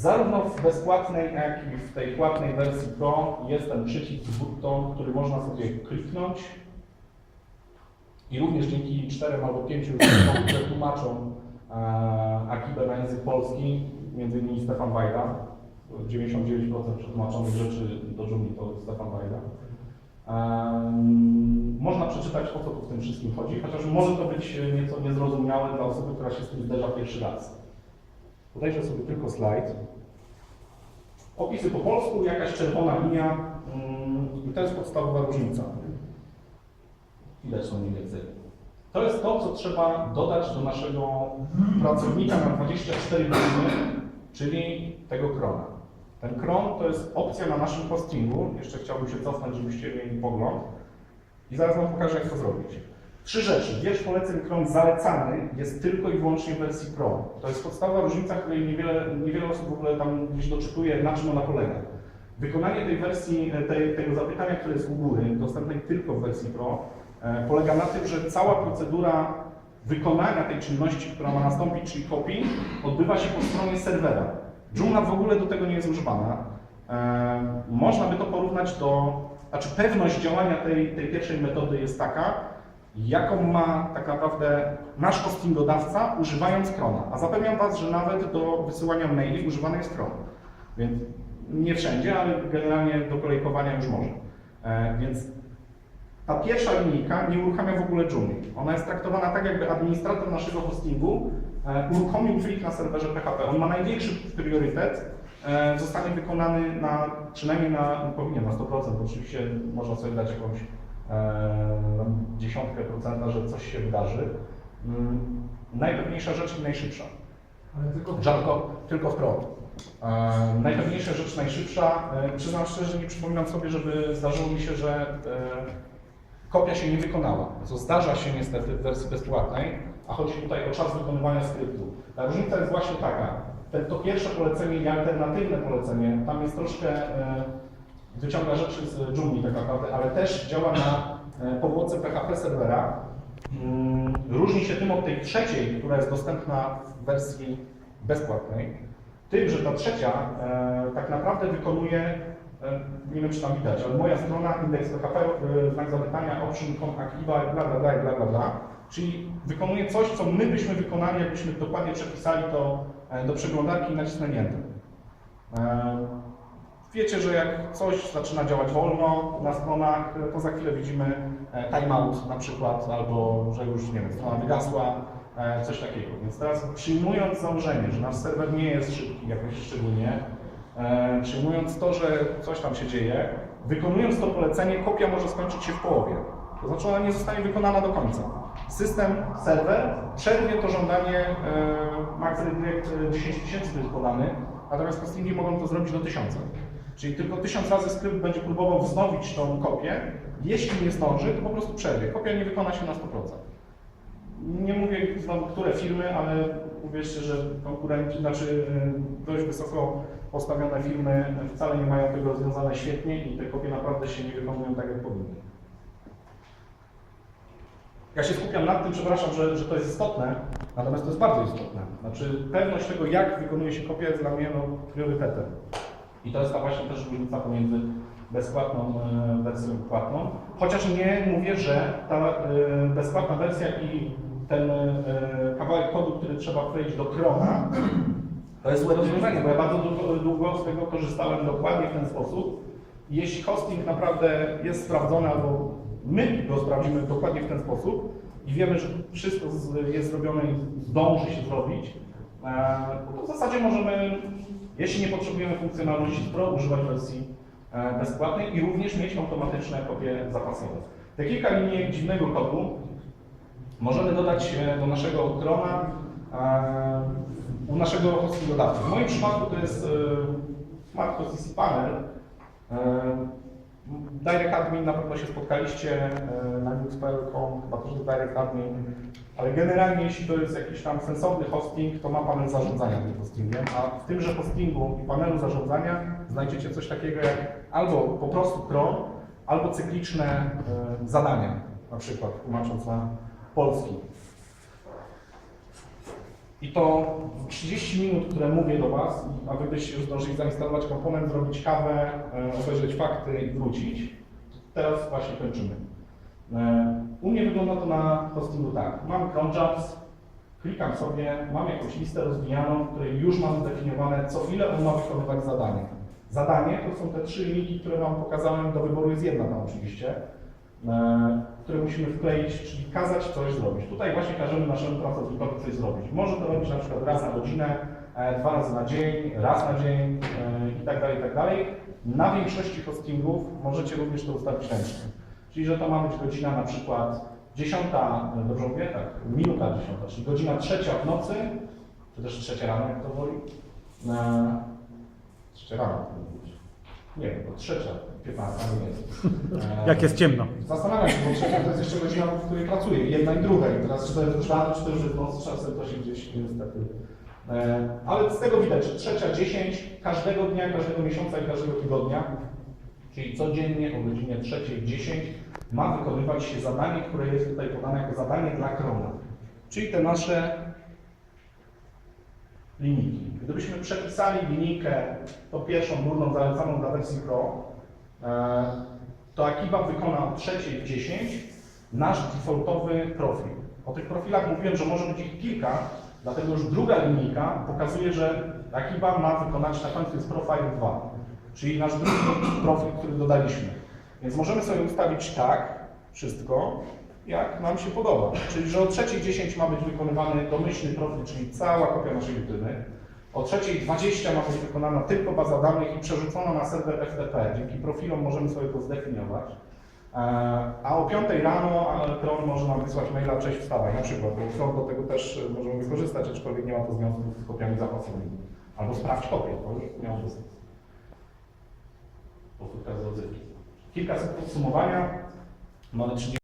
Zarówno w bezpłatnej, jak i w tej płatnej wersji Pro jest ten przycisk button, który można sobie kliknąć i również dzięki czterem albo pięciu ludziom, które tłumaczą e, Akibę na język polski, między innymi Stefan Wajda, 99% przetłumaczonych rzeczy do dżungli to Stefan Wajda. Można przeczytać o co tu w tym wszystkim chodzi, chociaż może to być nieco niezrozumiałe dla osoby, która się z tym zderza pierwszy raz. Podejrzę sobie tylko slajd. Opisy po polsku, jakaś czerwona linia mm, i to jest podstawowa różnica. Widać to mniej więcej. To jest to, co trzeba dodać do naszego pracownika na 24 godziny, czyli tego krona. Ten kron to jest opcja na naszym hostingu. Jeszcze chciałbym się cofnąć, żebyście mieli pogląd. I zaraz Wam pokażę, jak to zrobić. Trzy rzeczy. Wiersz poleceń kron zalecany jest tylko i wyłącznie w wersji Pro. To jest podstawowa różnica, której niewiele, niewiele osób w ogóle tam gdzieś doczytuje, na czym ona polega. Wykonanie tej wersji, tej, tego zapytania, które jest u góry, dostępnej tylko w wersji Pro, e, polega na tym, że cała procedura wykonania tej czynności, która ma nastąpić, czyli kopii, odbywa się po stronie serwera. Joomla w ogóle do tego nie jest używana. E, Można by to porównać do, znaczy pewność działania tej, tej pierwszej metody jest taka, jaką ma tak naprawdę nasz hostingodawca używając Krona. A zapewniam Was, że nawet do wysyłania maili używany jest Kron. Więc nie wszędzie, ale generalnie do kolejkowania już może. E, więc ta pierwsza linijka nie uruchamia w ogóle Joomla. Ona jest traktowana tak, jakby administrator naszego hostingu e, uruchomił plik na serwerze PHP. On ma największy priorytet, e, zostanie wykonany na, przynajmniej na, powinien na 100%, bo oczywiście można sobie dać jakąś dziesiątkę procenta, że coś się wydarzy. Mm, najpewniejsza rzecz i najszybsza. Ale tylko Żarko, tylko w prąd. E, najpewniejsza rzecz, najszybsza. E, przyznam szczerze, nie przypominam sobie, żeby zdarzyło mi się, że e, kopia się nie wykonała. Co zdarza się niestety w wersji bezpłatnej, a chodzi tutaj o czas wykonywania skryptu. Ta różnica jest właśnie taka. To pierwsze polecenie i alternatywne polecenie, tam jest troszkę, e, wyciąga rzeczy z dżungli tak naprawdę, ale też działa na powłoce PHP serwera. Mm, Różni się tym od tej trzeciej, która jest dostępna w wersji bezpłatnej, tym, że ta trzecia e, tak naprawdę wykonuje, e, nie wiem czy tam widać, ale moja strona indeks PHP, e, znak zapytania, option, activa, bla bla bla, i bla bla bla, czyli wykonuje coś, co my byśmy wykonali, jakbyśmy dokładnie przepisali to do przeglądarki i nacisnęli Enter. E, Wiecie, że jak coś zaczyna działać wolno na stronach, to za chwilę widzimy e, timeout na przykład, albo że już nie wiem, strona wygasła, e, coś takiego. Więc teraz przyjmując założenie, że nasz serwer nie jest szybki jakoś szczególnie, e, przyjmując to, że coś tam się dzieje, wykonując to polecenie, kopia może skończyć się w połowie. To znaczy ona nie zostanie wykonana do końca. System, serwer przerwie to żądanie, max redirect e, 10 tysięcy tu jest podany, natomiast hostingi mogą to zrobić do 1000. Czyli tylko tysiąc razy skrypt będzie próbował wznowić tą kopię. Jeśli nie zdąży, to po prostu przerwie. Kopia nie wykona się na 100%. Nie mówię znowu, które firmy, ale uwierzcie, że konkurenci, znaczy y, dość wysoko postawione firmy wcale nie mają tego rozwiązane świetnie i te kopie naprawdę się nie wykonują tak, jak powinny. Ja się skupiam nad tym, przepraszam, że, że to jest istotne, natomiast to jest bardzo istotne. Znaczy pewność tego, jak wykonuje się kopia jest dla mnie no, priorytetem. I to jest ta właśnie też różnica pomiędzy bezpłatną e, wersją i płatną. Chociaż nie mówię, że ta e, bezpłatna wersja i ten e, kawałek kodu, który trzeba wkleić do Chroma, to jest złe rozwiązanie, bo ja bardzo długo, z tego korzystałem dokładnie w ten sposób. Jeśli hosting naprawdę jest sprawdzony, albo my go sprawdzimy dokładnie w ten sposób i wiemy, że wszystko jest zrobione i zdąży się zrobić, e, to w zasadzie możemy, jeśli nie potrzebujemy funkcjonalności Pro, używać wersji e, bezpłatnej i również mieć automatyczne kopie zapasowe. Te kilka linii dziwnego kodu możemy dodać e, do naszego e, u naszego hostingodawcy. W moim przypadku to jest Smart Host Panel. Direct Admin na pewno się spotkaliście e, na newspell.com, chyba też jest Direct Admin, ale generalnie jeśli to jest jakiś tam sensowny hosting, to ma panel zarządzania tym hostingiem, a w tymże hostingu i panelu zarządzania znajdziecie coś takiego jak albo po prostu cron, albo cykliczne e, zadania, na przykład tłumacząc na polski. I to w 30 minut, które mówię do Was, a Wy byście już zdążyli zainstalować komponent, zrobić kawę, e, obejrzeć fakty i wrócić. Teraz właśnie kończymy. E, U mnie wygląda to na hostingu tak. Mam CronJobs, klikam sobie, mam jakąś listę rozwijaną, w której już mam zdefiniowane, co chwilę on ma wykonywać zadanie. Zadanie to są te trzy linijki, które Wam pokazałem, do wyboru jest jedna tam oczywiście, które musimy wkleić, czyli kazać coś zrobić. Tutaj właśnie każemy naszemu pracownikowi coś zrobić. Może to robić na przykład raz na godzinę, e, dwa razy na dzień, raz na dzień e, i tak dalej, i tak dalej. Na większości hostingów możecie również to ustawić ręcznie. Czyli, że to ma być godzina na przykład 10, e, dobrze mówię? Tak, minuta 10, czyli godzina trzecia w nocy, czy też trzecia rano, jak to woli. E, trzecia rano. Nie wiem, bo trzecia, 15 nie jest. E, Jak jest ciemno. Zastanawiam się, bo trzecia to jest jeszcze godzina, w której pracuję, jedna i druga. I teraz czy to jest rano, czy to już jest noc, czasem to się gdzieś niestety. E, Ale z tego widać, że trzecia 10 każdego dnia, każdego miesiąca i każdego tygodnia, czyli codziennie o godzinie 3.10 ma wykonywać się zadanie, które jest tutaj podane jako zadanie dla krona. Czyli te nasze linijki. Gdybyśmy przepisali linijkę, to pierwszą, górną, zalecaną dla wersji Pro, e, to Akiba wykona o 3.10 nasz defaultowy profil. O tych profilach mówiłem, że może być ich kilka, dlatego już druga linijka pokazuje, że Akiba ma wykonać, na końcu jest profile 2, czyli nasz drugi profil, który dodaliśmy. Więc możemy sobie ustawić tak, wszystko, jak nam się podoba. Czyli, że o 3.10 ma być wykonywany domyślny profil, czyli cała kopia naszej rutyny. O 3.20 ma być wykonana tylko baza danych i przerzucona na serwer FTP. Dzięki profilom możemy sobie to zdefiniować. E, A o 5 rano Chrome może nam wysłać maila, cześć wstawaj na przykład, bo Chrome do tego też możemy wykorzystać, aczkolwiek nie ma to związku z kopiami zapasowymi. Albo sprawdź kopię, to już miało sens. Powtórka z rodzynki. Kilka słów podsumowania. Mamy 30